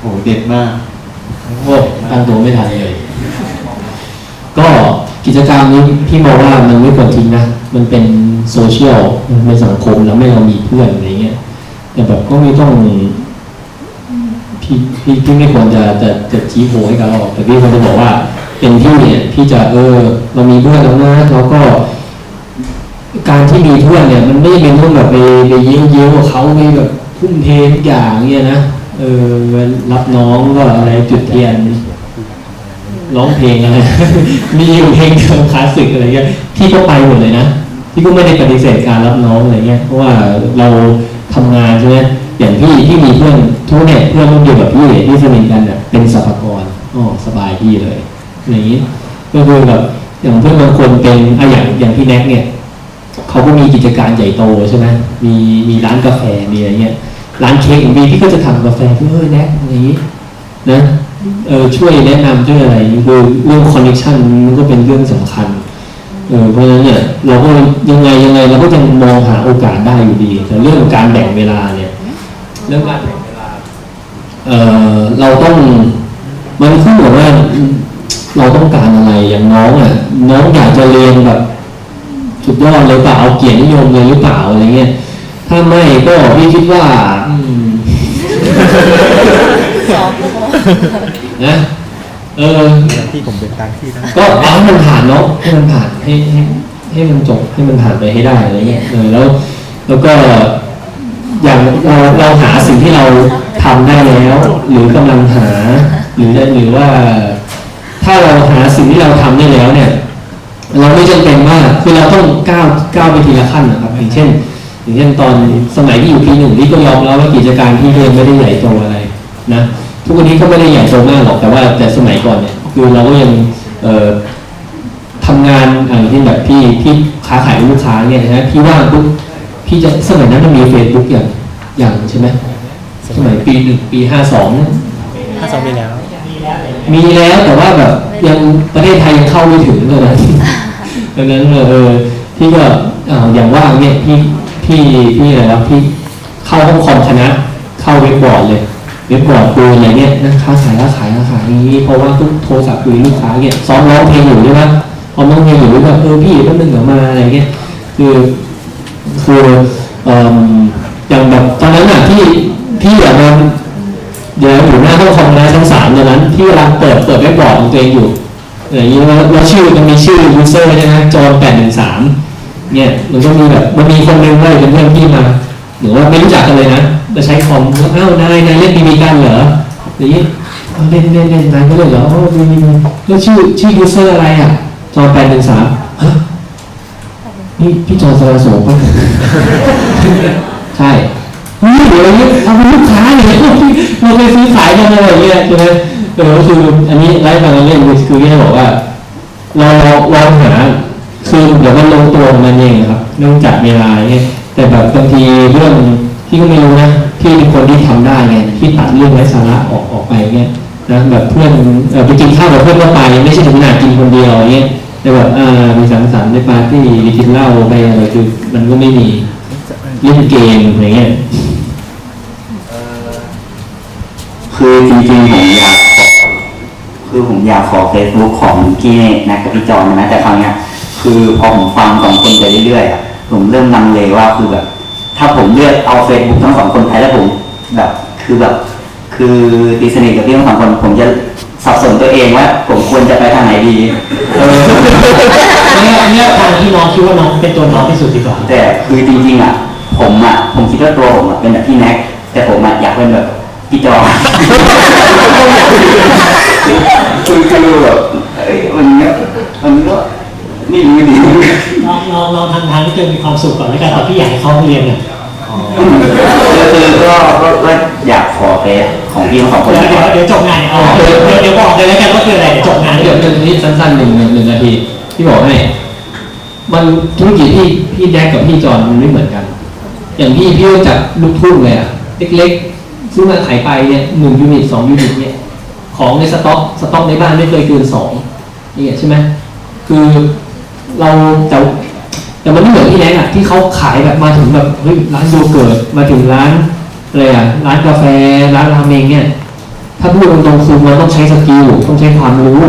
โอ้เด็ดมากโอ้ตั้งตัวไม่ทันเลย ก็กิจกรรมนี้พี่มองว่ามันไม่ควรทิ้งนะ มันเป็นโซเชียล มันเป็นสังคมแล้วไม่เรามีเพื่อนอะไรเงี้ย แต่แบบก็ไม่ต้องพี่พี่พี่ไม่ควรจะจะจะชี้โพให้เขาหรอกแต่พี่ควรจะบอกว่า เป็นพี่เนี่ยพี่จะเออ เรามีเพื่อนแล้วนะเราก็ การที่มีเพื่อนเนี่ย มันไม่ได้เป็นต้องแบบไปไปเยิ้วเยิ้วกับเขาไปแบบทุ่มเททุกอย่างเนี่ยนะ เออรับน้องก็อะไรจุดเทียนร้องเพลงอะไร มีอยู่เพลงเดิมคลาสสิกอะไรเงี้ยพี่ก็ไปหมดเลยนะพี่ก็ไม่ได้ปฏิเสธการรับน้องอะไรเงี้ยเพราะว่าเราทำงานใช่ไหมอย่างพี่ที่มีเพื่อนทุกเนี่ยเพื่อนรุ่นเดียวกับพี่ที่สนิทกันเนี่ยเป็นสัพพากรอ๋อสบายพี่เลยอย่างนี้ก็คือแบบอย่างเพื่อนบางคนเป็นอะอย่างอย่างพี่แน็กเนี่ยเขาก็มีกิจการใหญ่โตใช่ไหมมีมีร้านกาแฟมีอะไรเงี้ย ร้านเค้กของพี่พี่ก็จะทำกาแฟเพื่อเฮ้ยแน็กอย่างนี้นะเออช่วยแนะนำช่วยอะไรคือเรื่องคอนเนคชันมันก็เป็นเรื่องสำคัญเออเพราะฉะนั้นเนี่ยเราก็ยังไงยังไงเราก็ยังมองหาโอกาสได้อยู่ดี แต่เรื่องการแบ่งเวลาเนี่ยเรื่องการแบ่งเวลาเออเราต้องมันขึ้นกับว่าเราต้องการอะไรอย่างน้องอะน้องอยากจะเรียนแบบสุดยอดเลยเปล่าเอาเกียรตินิยมเลยหรือเปล่าอะไรเงี้ย ถ้าไม่ก็พี่คิดว่าอืมนะเออ ที่ผมเป็นตามที่นะก็เอาให้มันผ่านเนาะให้มันผ่านให้ให้ให้มันจบให้มันผ่านไปให้ได้อะไรเงี้ยเออแล้ว แล้วก็อย่างเราเราหาสิ่งที่เราทำได้แล้ว หรือกำลังหา หรือหรือว่า ถ้าเราหาสิ่งที่เราทำได้แล้วเนี่ย เราไม่จำเป็นว่าคือเราต้องก้าวก้าวไปทีละขั้นนะครับอย่างเช่น อย่างเช่นตอนสมัยที่อยู่ปีหนึ่งนี่ก็ยอมรับว่ากิจการที่เรียนไม่ได้ใหญ่โตอะไรนะทุกวันนี้ก็ไม่ได้ใหญ่โตมากหรอกแต่ว่าแต่สมัยก่อนเนี่ยคือเราก็ยังเอ่อทำงานอย่างที่แบบพี่พี่ค้าขายกับลูกค้าเนี่ยนะพี่ว่างปุ๊บพี่จะสมัยนั้นมันมีเฟซบุ๊กอย่างอย่างใช่ไหมสมัยปีหนึ่งปีห้าสองถ้าสองปีแล้ว มีแล้วแต่ว่าแบบยังประเทศไทยยังเข้าไม่ถึงเลยนะดังนั้นเออพี่ก็อ่าอย่างว่างเนี่ยพี่ พี่พี่อะไรวะพี่เข้าห้องคอมคณะเข้าเว็บบอร์ดเลยเว็บบอร์ดคุยอะไรเนี่ยนะค้าขายค้าขายค้าขายอย่างนี้เพราะว่าทุกโทรศัพท์คุยลูกค้าเนี่ยซ้อมร้องเพลงอยู่ใช่ไหมพอร้องเพลงอยู่แบบเออพี่แป๊บนึงเดี๋ยวมาอะไรเงี้ยคือคืออย่างแบบตอนนั้นอะที่พี่อยากมาเดี๋ยวอยู่หน้าห้องคอมนะชั้นสามตอนนั้นที่กำลังเปิดเปิดเว็บบอร์ดของตัวเองอยู่อย่างนี้แล้วชื่อมันมีชื่อ user ใช่ไหมจอแปดหนึ่งสาม เนี่ยมันก็มีแบบมันมีคนนึงเลยเป็นเพื่อนพี่มาหรือว่าไม่รู้จักกันเลยนะจะใช้คอมแล้วอ้านายนายเล่นบีบีกันเหรออย่างนี้อ้าวเล่นเล่นเล่นนายก็เล่นเหรอโอ๋อบีบีแล้วชื่อชื่อ user อร์อะไรอะจอแปดหนึ่งสามนี่พี่จอสารโสมปะใช่เฮ้ยเดี๋ยวนี้เอาเป็นลูกค้าเนี่ยเราไปซื้อขายกันอะไรอย่างเงี้ยใช่ไหมเออก็คืออันนี้ไลฟ์การเล่นคือที่จะบอกว่าเราเราหา คือเดี๋ยวมันลงตัวของมันเองครับเนื่องจากเวลาเนี่ยแต่แบบบางทีเรื่องที่ก็ไม่รู้นะที่เป็นคนที่ทำได้ไงที่ตัดเรื่องไร้สาระออกออกไปเงี้ยนะแบบเพื่อนเอ่อไปกินข้าวกับเพื่อนก็ไป ไม่ใช่ถึงขนาดกินคนเดียวเงี้ยแต่แบบมีสังสรรค์ในปาร์ตี้ไปกินเหล้าไปอะไรคือมันก็ไม่มีเล่นเกมอะไรเงี้ยคือจริงๆผมอยากขอคือผมอยากขอเฟซบุ๊กของพี่แนักกับพี่จอนนะแต่คราวเนี้ย คือพอผมฟังสองคนไปเรื่อยๆอะผมเริ่มลังเลว่าคือแบบ ถ้าผมเลือกเอาเฟซบุ๊กทั้งสองคนไปแล้วผมแบบ คือแบบ คือตีสนิทกับพี่ทั้งสองคน ผมจะสับสนตัวเองว่า ผมควรจะไปทางไหนดีเออเนี่ยเนี่ยทางที่น้องคิดว่าน้องเป็นตัวน้องที่สุดดีกว่าแต่คือจริงๆอะ ผมอะผมคิดว่าตัวผมอะเป็นแบบพี่แน็กแต่ผมอะอยากเป็นแบบพี่จอคือคือแบบเอ้ยมันเนี้ยมันก็ นี่รู้ดีลองลองลองทำทางที่ตัวมีความสุขก่อนแล้วกันตอนพี่อยากให้เขาเรียนเนี่ยก็คือก็ก็ก็อยากขอเฟซของพี่ทั้งสองคนเดี๋ยวเดี๋ยวเดี๋ยวจบงานเนี่ยเอาเดี๋ยวเดี๋ยวเดี๋ยวบอกเลยแล้วกันว่าคืออะไรเดี๋ยวจบงานเดี๋ยวเดี๋ยวนี้สั้นๆหนึ่งหนึ่งหนึ่งนาทีพี่บอกให้มันธุรกิจที่พี่แดกกับพี่จอนมันไม่เหมือนกัน อย่างพี่พี่รู้จักลูกทุ่งเลยอะเล็กๆซื้อมาขายไปเนี่ยหนึ่งยูนิตสองยูนิตเนี่ยของในสต็อกสต็อกในบ้านไม่เคยเกินสองนี่ใช่ไหมคือ เราแต่แต่มันไม่เหมือนที่แรกอะที่เขาขายแบบมาถึงแบบเฮ้ยร้านโยเกิร์ตมาถึงร้านอะไรอะร้านกาแฟร้านราเมงเนี่ย ถ้าพูดตรงๆคือมันต้องใช้สกิลต้องใช้ความรู้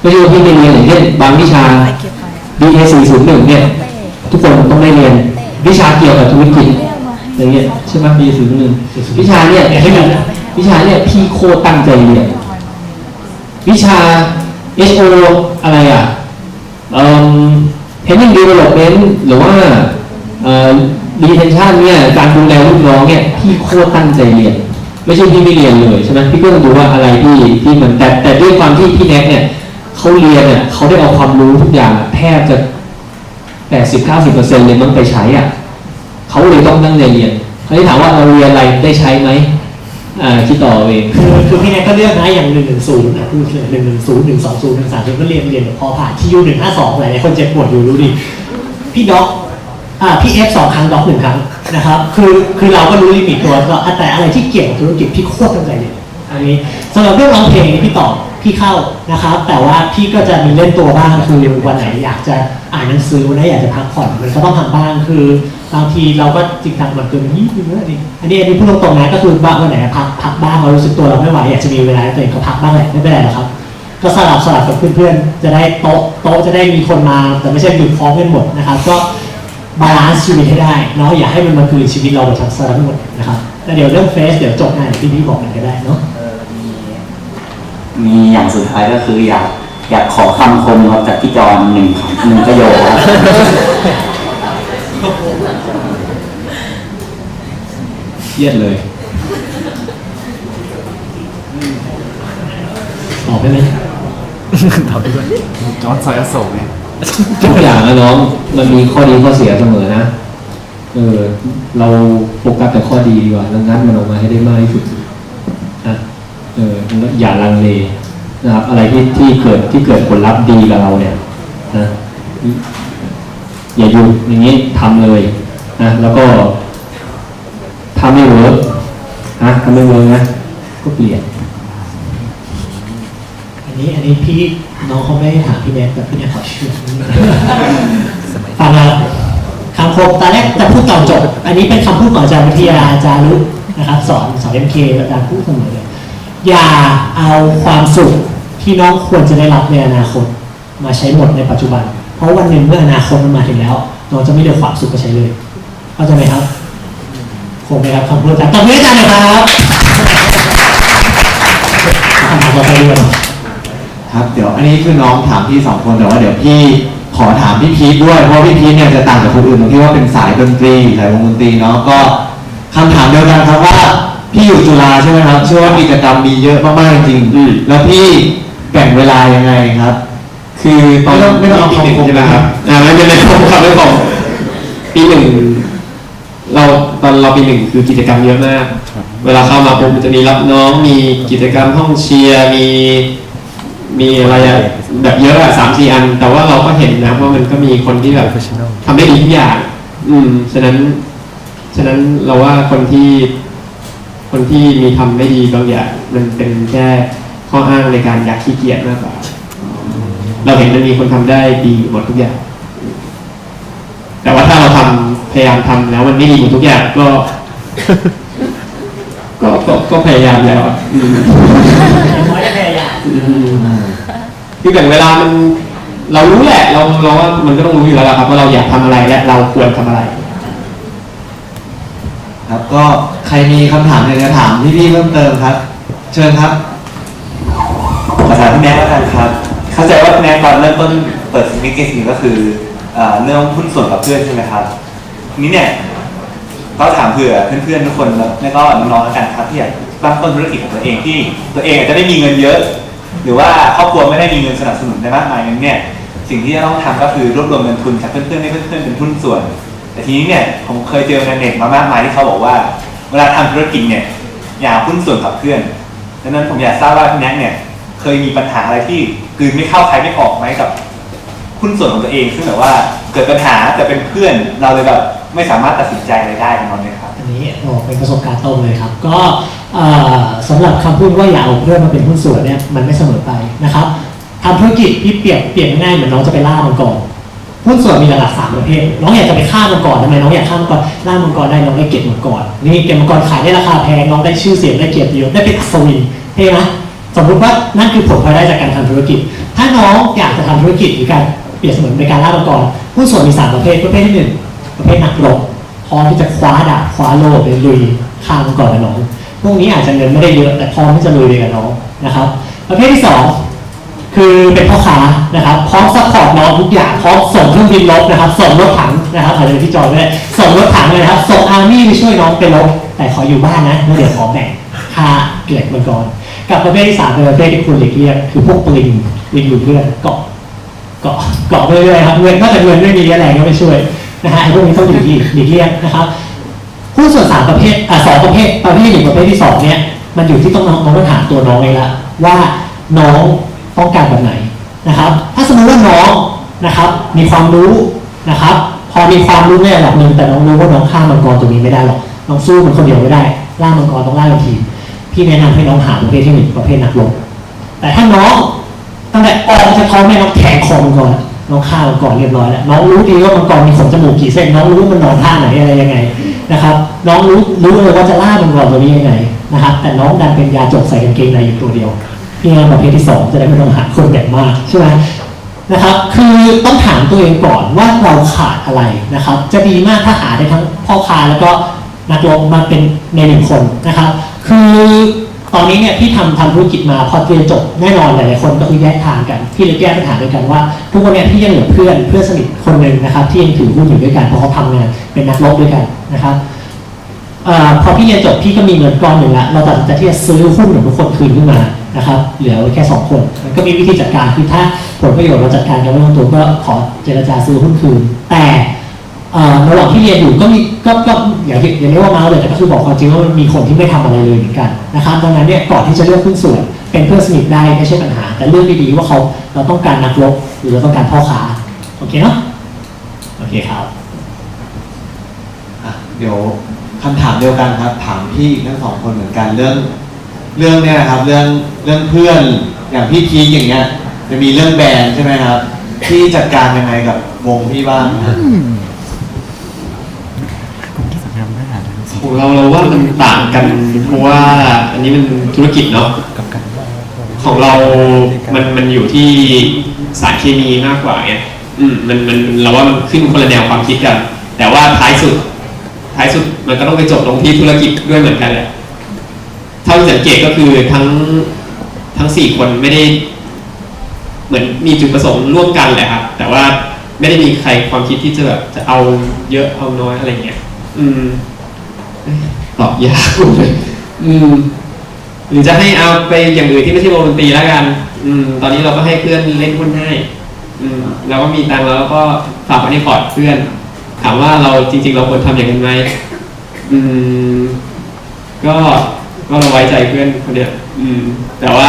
ไม่ใช่ว่าพี่ไม่เรียนอย่างเช่นบางวิชา BA 401เนี่ย ทุกคนต้องได้เรียน วิชาเกี่ยวกับธุรกิจอย่างเงี้ยใช่ไหม BA 401วิชาเนี่ยให้มันวิชาเนี่ยพี่โคตรตั้งใจเรียนวิชา HO อะไรอะ เอ่อ training development หรือว่า retention เนี่ยการดูแลลูกน้องเนี่ยพี่โคตรตั้งใจเรียน ไม่ใช่พี่ไม่เรียนเลยใช่ไหมพี่ก็ต้องดูว่าอะไรที่ที่เหมันแต่แต่ด้วยความที่พี่แน็กเนี่ยเขาเรียนเนี่ยเขาได้เอาความรู้ทุกอย่างแทบจะ80-90%เลยมันไปใช้อะเขาเลยต้องตั้งใจเรียนเขาที่ถามว่าเราเรียนอะไรได้ใช้ไหม อ่าคิดต่อเองคือคือพี่แนทก็เลือกนะอย่างหนึ่งหนึ่งศูนย์นะพูดเลยหนึ่งหนึ่งศูนย์หนึ่งสองศูนย์หนึ่งสามศูนย์ก็เรียนเรียนพอผ่านที่ยูหนึ่งห้าสองหลายๆคนเจ็บปวดอยู่รู้ดิพี่ด็อกอ่าพี่เอฟสองครั้งด็อกหนึ่งครั้งนะครับ คือคือเราก็รู้ลิมิตตัวก็แต่อะไรที่เกี่ยวกับธุรกิจพี่โคตรตั้งใจเรียอันนี้สำหรับเรื่องร้องเพลงนี่พี่ตอบพี่เข้านะครับ แต่ว่าพี่ก็จะมีเล่นตัวบ้างคือวันไหนอยากจะอ่านหนังสือวันไหนอยากจะพักผ่อนมันก็ต้องทำบ้างคือ บางทีเราก็จริงจังเหมือนเกินยี่สิบนาทีอันนี้อันนี้พูดตรงๆนะก็คือว่าวันไหนพักพักบ้างเรารู้สึกตัวเราไม่ไหวอยากจะมีเวลาตัวเองก็พักบ้างแหละไม่เป็นไรหรอกครับ ก็สลับสลับกับเพื่อนๆจะได้โต๊ะโต๊ะจะได้มีคนมา แต่ไม่ใช่หยุดพร้อมกันหมดนะครับ ก็บาลานซ์ชีวิตให้ได้เนาะอย่าให้มันมาคือชีวิตเราแบบทั้งสลับหมดนะครับแล้วเดี๋ยวเรื่องเฟสเดี๋ยวจบงานที่พี่บอกกันก็ได้เนาะมีอย่างสุดท้ายก็คืออยากอยากขอคำคมครับจากพี่จอนหนึ่งหนึ่งประโยค เครียดเลยตอบได้ไหมตอบได้ด้วยจอร์ดซอยอโศกเนี่ยทุกอย่างนะน้องมันมีข้อดีข้อเสียเสมอนะ เออ เราโฟกัสแต่ข้อดีดีกว่าแล้วงัดมันออกมาให้ได้มากที่สุดนะเออแล้วอย่าลังเลนะครับ อะไรที่ที่เกิดที่เกิดผลลัพธ์ดีกับเราเนี่ย นะ อย่าหยุดอย่างนี้ทำเลยนะแล้วก็ถ้าไม่เวิร์กนะถ้าไม่เวิร์กนะก็เปลี่ยน อันนี้อันนี้พี่น้องเขาไม่ได้ถามพี่แนทแต่พี่แนทขอเชื่อฟังนะคำคมตอนแรกจะพูดตอนจบ อันนี้เป็นคำพูดของอาจารย์วิทยาอาจารย์รุนะครับ สอนสอนเอ็มเคอาจารย์พูดเสมอเลยอย่าเอาความสุขที่น้องควรจะได้รับในอนาคต มาใช้หมดในปัจจุบันเพ ราะวันหนึ่งเมื่ออนาคตมันมาถึงแล้วน้องจะไม่เหลือความสุขไปใช้เลยเข้าใจไหมครับคงไหมครับคำพูดอาจารย์ตบมือให้อาจารย์หน่อยครับคำถามต่อไปดีกว่าครับ เดี๋ยวอันนี้คือน้องถามพี่สองคนแต่ว่าเดี๋ยวพี่ขอถามพี่พีทด้วยเพราะพี่พีทเนี่ยจะต่างจากคนอื่นตรงที่ว่าเป็นสายดนตรีสายวงดนตรีเนาะก็คำถามเดียวกันครับว่าพี่อยู่จุฬาใช่ไหมครับเชื่อว่ากิจกรรมมีเยอะมากๆจริงๆแล้วพี่แบ่งเวลายังไงครับ คือตอนไม่ต้องไม่ต้องเอาปีหนึ่งคำคมใช่ไหมครับอ่าไม่เป็นไรผมครับไม่ผมปีหนึ่งเราตอนเราปีหนึ่งคือกิจกรรมเยอะมาก เวลาเข้ามาปุ๊บมันจะมีรับน้องมีกิจกรรมห้องเชียร์มีมีอะไรอะแบบเยอะอะสามสี่อัน แต่ว่าเราก็เห็นนะว่ามันก็มีคนที่แบบ professional ทำได้ดีทุกอย่าง อืมฉะนั้น ฉะนั้นเราว่าคนที่ คนที่มีทำไม่ดีบางอย่างมันเป็นแค่ข้ออ้างในการอยากขี้เกียจมากกว่า เราเห็นมันมีคนทำได้ดีหมดทุกอย่าง แต่ว่าถ้าเราทำพยายามทำแล้วมันไม่ดีหมดทุกอย่างก็ ก็ก็ก็พยายามแล้วอะอืมอย่างน้อยก็พยายามคือแบ่งเวลามัน เรารู้แหละ เราเราว่ามันก็ต้องรู้อยู่แล้วล่ะครับว่าเราอยากทำอะไรและเราควรทำอะไร ครับก็ใครมีคำถามอยากจะถามพี่พี่ๆเพิ่มเติมครับ เชิญครับภาษามพี่แม็กซ์แล้วกันครับ เข้าใจว่าพี่แม็กซ์ตอนเริ่มต้นเปิดมิกซ์นี่ก็คือเอ่อเรื่องหุ้นส่วนกับเพื่อนใช่ไหมครับทีนี้เนี่ยก็ถามเผื่อเพื่อนๆทุกคนแล้วก็น้องๆแล้วกันครับที่อยากตั้งต้นธุรกิจของตัวเองที่ตัวเองอาจจะไม่มีเงินเยอะ หรือว่าครอบครัวไม่ได้มีเงินสนับสนุนได้มากมายนั้นเนี่ยสิ่งที่จะต้องทำก็คือรวบรวมเงินทุนจากเพื่อนๆให้เพื่อนๆเป็นหุ้นส่วน แต่ทีนี้เนี่ยผมเคยเจอในเน็ตมามากมายที่เขาบอกว่า เวลาทำธุรกิจเนี่ยอย่าเอาหุ้นส่วนกับเพื่อนดังนั้นผมอยากทราบว่าพี่แน็กเนี่ย เคยมีปัญหาอะไรที่กลืนไม่เข้าใครไม่ออกไหมกับหุ้นส่วนของตัวเอง ซึ่งแบบว่าเกิดปัญหาแต่เป็นเพื่อนเราเลยแบบไม่สามารถตัดสินใจอะไรได้ประมาณนี้ครับ อันนี้โอ้เป็นประสบการณ์ตรงเลยครับ ก็เอ่อสำหรับคำพูดว่าอย่าเอาเพื่อนมาเป็นหุ้นส่วนเนี่ยมันไม่เสมอไปนะครับทำธุรกิจที่เปรียบเปรียบง่ายเหมือนน้องจะไปล่ามันก่อนหุ้นส่วนมีหลักๆสามประเภท น้องอยากจะไปฆ่ามังกรทำไมน้องอยากฆ่ามังกรล่ามังกรได้น้องได้เก็บมังกรนี่เก็บมังกรขายได้ราคาแพงน้องได้ชื่อเสียงได้เกียรติยศได้เป็นอัศวินเท่ไหม สมมติว่านั่นคือผลพลอยได้จากการทำธุรกิจ ถ้าน้องอยากจะทำธุรกิจหรือการเปรียบเสมือนในการล่ามังกรหุ้ส่วนมีสามประเภทประเภทที่หนึ่งประเภทนักรบพร้อมที่จะคว้าดาบคว้าโล่ไปลุยฆ่ามังกรกับน้องพวกนี้อาจจะเงินไม่ได้เยอะแต่พร้อมที่จะลุยไปกับน้องนะครับ ประเภทที่สองคือเป็นพ่อค้านะครับพร้อมซัพพอร์ตน้องทุกอย่างพร้อมส่งเครื่องบินรบนะครับ ส่งรถถังนะครับอาจจะเป็นพี่จอยด้วยส่งรถถังเลยนะครับ ส่งอาร์มี่ไปช่วยน้องไปรบแต่ขออยู่บ้านนะแล้วเดี๋ยวขอแบ่งค่าเกล็ดมันก่อน กับประเภทที่สามเป็นประเภทที่คุณหลีกเลี่ยงคือพวกปลิงปลิงอยู่เพื่อนเกาะเกาะเกาะไปเรื่อยครับเงินถ้าแต่เงินไม่มีแรงก็ไม่ช่วยนะฮะพวกนี้ต้องหลีกเลี่หลีกเลี่ยงนะครับหุ้นส่วนสามประเภทอ่าสองประเภทประเภทหนึ่งประเภทที่สองเนี่ยมันอยู่ที่ต้องน้องน้องต้องถามตัวน้องเองละว่าน้องต้องการแบบไหนนะครับ ถ้าสมมติว่าน้องนะครับ มีความรู้นะครับ พอมีความรู้ในระดับหนึ่งแต่น้องรู้ว่าน้องฆ่ามังกรตัวนี้ไม่ได้หรอกน้องสู้มันคนเดียวไม่ได้ล่ามังกรต้องล่าเป็นทีม พี่แนะนำให้น้องหาประเภทที่หนึ่งประเภทนักรบแต่ถ้าน้องตั้งแต่ออกจากท้องแม่น้องแทงคอมันก่อนน้องฆ่ามันก่อนเรียบร้อยแล้วน้องรู้ดีว่ามันก่อนมีขนจมูกกี่เส้นน้องรู้ว่ามันนอนท่าไหนอะไรยังไงนะครับ น้องรู้รู้เลยว่าจะล่ามันก่อนตัวนี้ยังไงนะครับแต่น้องดันเป็นยาจกใส่กางเกงในอยู่ตัวเดียวพี่แนะนำประเภทที่สองจะได้ไม่ต้องหาคนแบ่งมากใช่ไหมนะครับ คือต้องถามตัวเองก่อนว่าเราขาดอะไรนะครับ จะดีมากถ้าหาได้ทั้งพ่อค้าแล้วก็นักลงมาเป็นในหนึ่งคนนะครับ คือตอนนี้เนี่ยพี่ทำทำธุรกิจมาพอเรียนจบแน่นอนหลายๆคนก็คือแยกทางกันพี่เลยแก้ปัญหาด้วยกันว่า ทุกวันเนี้พี่ยังเหลือเพื่อนเพื่อนสนิทคนหนึ่งนะครับ ที่ยังถือหุ้นอยู่ด้วยกันเพราะเขาทำงานเป็นนักรบด้วยกันนะครับอพอพี่เรียนจบพี่ก็มีเงินก้อนหนึ่งละเราตัดสินใจที่จะซื้อหุ้นของทุกคนคืนขึ้นมานะครับเหลือแค่สองคนมันก็มีวิธีจัดการคือถ้าผลประโยชน์เราจัดการกันไม่ลงตัวก็ขอเจรจาซื้อหุ้นคืนแต่ ระหว่างที่เรียนอยู่ก็มีก็ก็อย่าเรียกอย่าเรียกว่าเมาส์เลยแต่ก็คือบอกความจริงว่ามันมีคนที่ไม่ทำอะไรเลยเหมือนกันนะครับดังนั้นเนี่ยก่อนที่จะเลือกหุ้นส่วนเป็นเพื่อนสนิทได้ไม่ใช่ปัญหา แต่เลือกดีๆว่าเขาเราต้องการนักรบหรือเราต้องการพ่อค้าโอเคเนาะโอเคครับอะเดี๋ยวคำถามเดียวกันครับ ถามพี่อีกทั้งสองคนเหมือนกันเรื่อง เรื่องเนี่ยนะครับเรื่องเรื่องเพื่อนอย่างพี่พีคอย่างเงี้ยจะมีเรื่องแบรนด์ใช่ไหมครับพี่จัดการยังไงกับวงพี่บ้างครับ ของเราเราว่ามันต่างกันเพราะว่าอันนี้มันธุรกิจเนาะของเรา มันมันอยู่ที่สารเคมีมากกว่าไงอืมมันมันเราว่ามันขึ้นคนละแนวความคิดกัน แต่ว่าท้ายสุด ท้ายสุดมันก็ต้องไปจบลงที่ธุรกิจด้วยเหมือนกันแหละเท่าที่สังเกตก็คือทั้งทั้งสี่คนไม่ได้ เหมือนมีจุดประสงค์ร่วมกันแหละครับแต่ว่าไม่ได้มีใครความคิดที่จะแบบจะเอาเยอะเอาน้อยอะไรเงี้ย อืม ตอบยากเลยอืมหรือจะให้เอาไปอย่างอื่นที่ไม่ใช่วงดนตรีแล้วกัน อืม ตอนนี้เราก็ให้เพื่อนเล่นหุ้นให้ อืมเราก็มีตังค์แล้วเราก็ฝากไว้ในพอร์ตเพื่อน ถามว่าเราจริง ๆ เราควรทำอย่างนั้นไหมอืม ก็ก็เราไว้ใจเพื่อนคนเนี้ยอืม แต่ว่า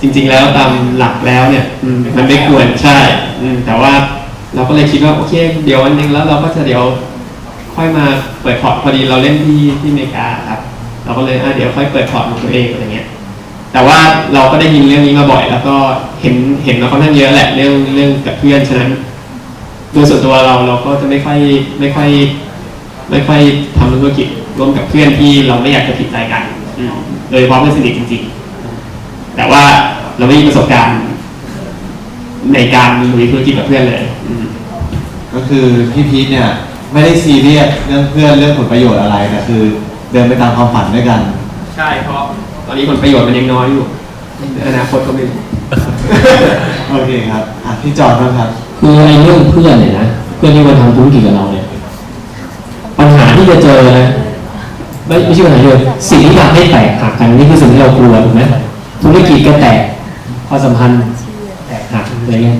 จริง ๆ แล้วตามหลักแล้วเนี่ย อืมมันไม่ควรใช่ อืม แต่ว่าเราก็เลยคิดว่าโอเค เดี๋ยววันหนึงแล้วเราก็จะเดี๋ยว ค่อยมาเปิดพอร์ตพอดีเราเล่นที่ที่อเมริกาครับ เราก็เลยอะเดี๋ยวค่อยเปิดพอร์ตของตัวเองอะไรเงี้ย แต่ว่าเราก็ได้ยินเรื่องนี้มาบ่อย แล้วก็เห็นเห็นมาค่อนข้างเยอะแหละเรื่องเรื่องกับเพื่อนฉะนั้นโดยส่วนตัวเราเราก็จะไม่ค่อยไม่ค่อย ไม่ค่อยทำธุรกิจร่วมกับเพื่อนที่เราไม่อยากจะผิดใจกันอืมโดยเฉพาะเพื่อนสนิทจริง ๆ แต่ว่าเราไม่มีประสบการณ์ในการลุยธุรกิจกับเพื่อนเลยอืม ก็คือพี่พีทเนี่ย ไม่ได้ซีเรียสเรื่องเพื่อนเรื่องผลประโยชน์อะไรแต่คือ เดินไปตามความฝันด้วยกัน ใช่เพราะตอนนี้ผลประโยชน์มันยังน้อยอยู่ในอนาคตก็ไม่รู้โอเคครับอะพี่จอร์ดบ้างครับ คือไอ้เรื่องเพื่อนเนี่ยนะเพื่อนที่มาทำธุรกิจกับเราเนี่ยปัญหาที่จะเจอนะไม่ไม่ใช่ปัญหาเลยสิ่งที่ทำให้แตกหักกันนี่คือสิ่งที่เรากลัวถูกไหมธุรกิจก็แตกความสัมพันธ์แตกหักอะไรเงี้ย